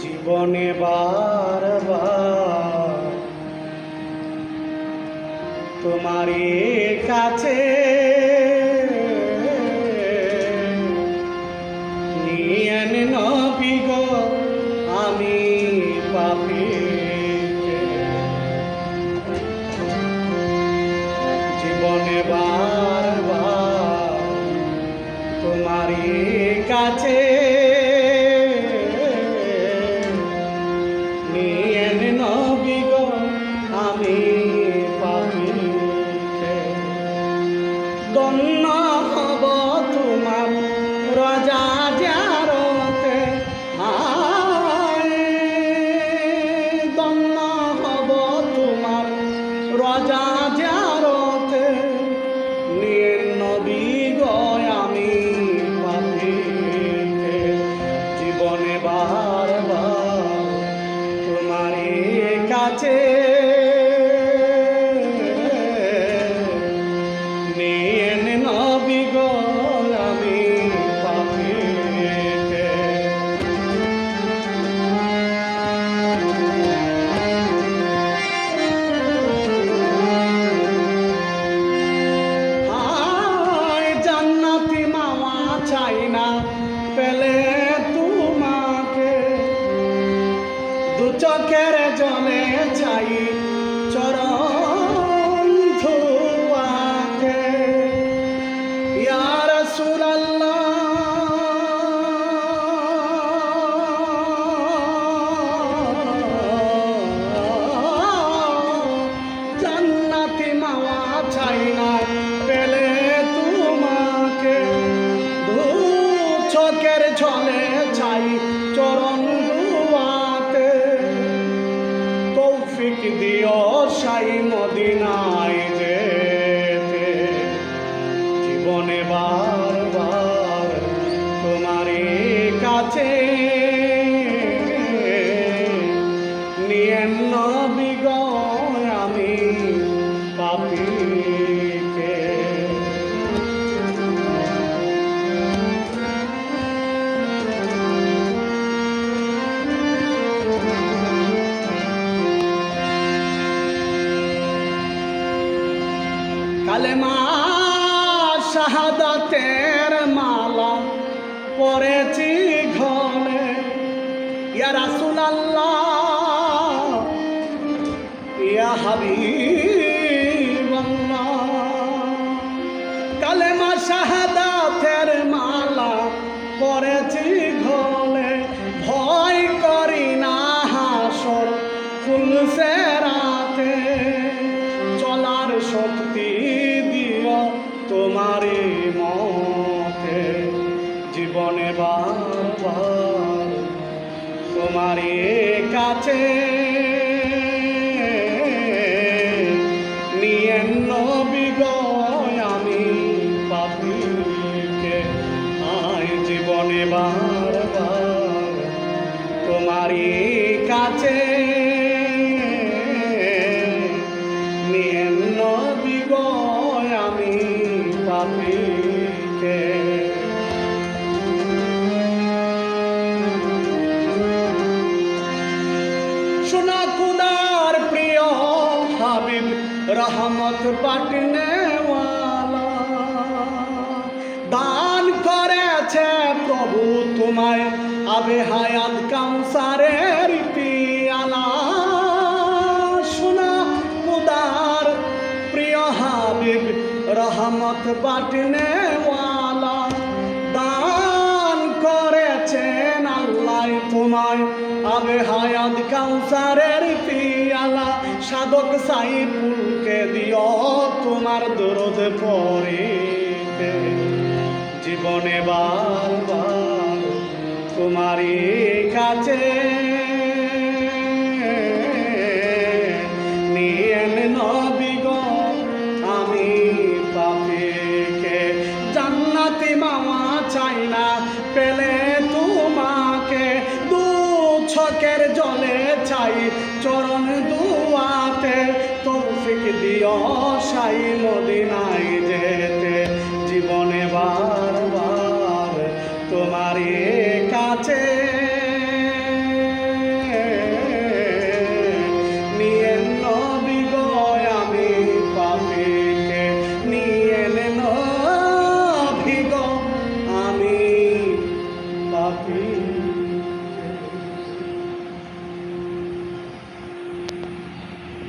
জীবনে বারবার তোমারই কাছে আমি বারবার তোমারই কাছে দন্ন হব তোমার রাজা জারতে আয় হব তোমার রাজা জারতে নিয়ে নবী গয় আমি জীবনে বারবার চোখের জলে চাই চরণ সাই মদিনায় যেতে। জীবনে বারবার শাহাদাতের মালা পরেছি ঘরে। ইয়া রাসুল আল্লাহ ইয়া হাবিব কালেমা শাহাদাতের মতে জীবনে বারবার তোমারই কাছে নিয়ে নবী গো, আমি পাপিকে আয় জীবনে বারবার তোমারই কাছে হাবিব, রহমত পাটনে দান করেছে প্রভু তোমায়, আবে হায়াত কাউসারের পিয়ালা। সোনা কুদার প্রিয় হাবিব, রহমত পাটনে দান করেছেন আল্লাহ তোমায়, আবে হায়াত কাউসারের পিয়ালা সাধক সাইফুলকে দিও তোমার দরদ পরিতে জীবনে বারবার তোমারই কাছে আশিক দিও সাই মদিনায় যেতে